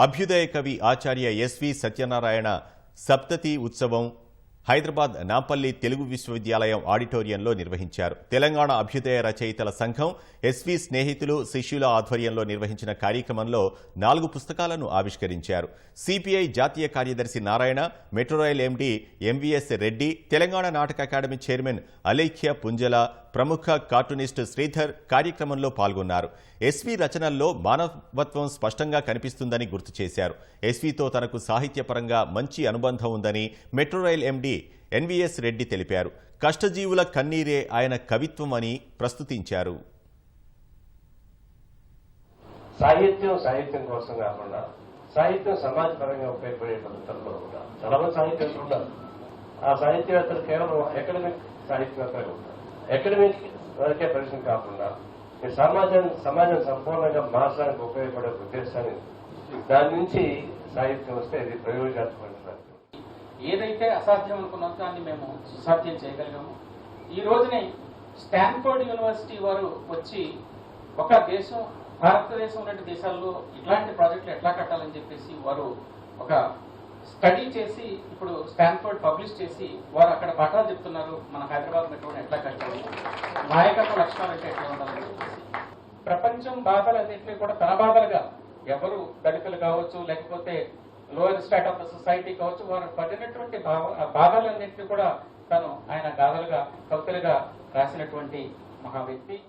అభ్యుదయ కవి ఆచార్య ఎస్వి సత్యనారాయణ సప్తతి ఉత్సవం హైదరాబాద్ నాపల్లి తెలుగు విశ్వవిద్యాలయం ఆడిటోరియంలో నిర్వహించారు. తెలంగాణ అభ్యుదయ రచయితల సంఘం ఎస్వి స్నేహితులు శిష్యుల ఆధ్వర్యంలో నిర్వహించిన కార్యక్రమంలో నాలుగు పుస్తకాలను ఆవిష్కరించారు. సిపిఐ జాతీయ కార్యదర్శి Narayana metro rail MD MVS Reddy Telangana నాటక అకాడమీ చైర్మన్ అలేఖ్య పుంజల ప్రముఖ కార్టూనిస్ట్ శ్రీధర్ కార్యక్రమంలో పాల్గొన్నారు. ఎస్వి రచనల్లో మానవత్వం స్పష్టంగా కనిపిస్తుందని గుర్తు చేశారు. ఎస్వితో తనకు సాహిత్యపరంగా మంచి అనుబంధం ఉందని metro rail MD NVS Reddy తెలిపారు. కష్టజీవుల కన్నీరే ఆయన కవిత్వం అని ప్రస్తుతించారు. సాహిత్యం సాహిత్యం కోసం కాకుండా సాహిత్యం సమాజపరంగా ఉపయోగపడే పద్ధతుల్లో ఉంటారు చాలా మంది సాహిత్యవేత్తలు ఆ సాహిత్యవేత్తలు కేవలం అకాడమిక్ సాహిత్యవేత్తలు ఉంటారు. అకాడమిక్ వరకే పరిచయం కాకుండా ఈ సమాజం సమాజం సంపూర్ణంగా మార్చడానికి ఉపయోగపడే ఉద్దేశాన్ని దాని నుంచి సాహిత్యం వస్తే ఇది ప్రయోజనాత్మకమైన ఏదైతే అసాధ్యం అనుకున్న దాన్ని మేము సుసాధ్యం చేయగలిగాము ఈ రోజునే స్టాన్ఫోర్డ్ యూనివర్సిటీ వారు వచ్చి ఒక దేశం భారతదేశం లాంటి దేశాల్లో ఇట్లాంటి ప్రాజెక్టులు ఎట్లా కట్టాలని చెప్పేసి వారు ఒక స్టడీ చేసి ఇప్పుడు స్టాన్ఫోర్డ్ పబ్లిష్ చేసి వారు అక్కడ పాఠాలు చెప్తున్నారు మన హైదరాబాద్ మెట్రో ఎట్లా కట్టాలి నాయకత్వ లక్షణాలు అంటే ఎట్లా ఉండాలని చెప్పేసి. ప్రపంచం బాధలు అన్నింటినీ కూడా తన బాధలుగా ఎవరు దళితులు కావచ్చు లేకపోతే lower strata of the society కావచ్చు వారు పడినటువంటి భావ- బాధలన్నింటినీ కూడా తను ఆయన గాథలుగా కవితలుగా రాసినటువంటి మహా వ్యక్తి.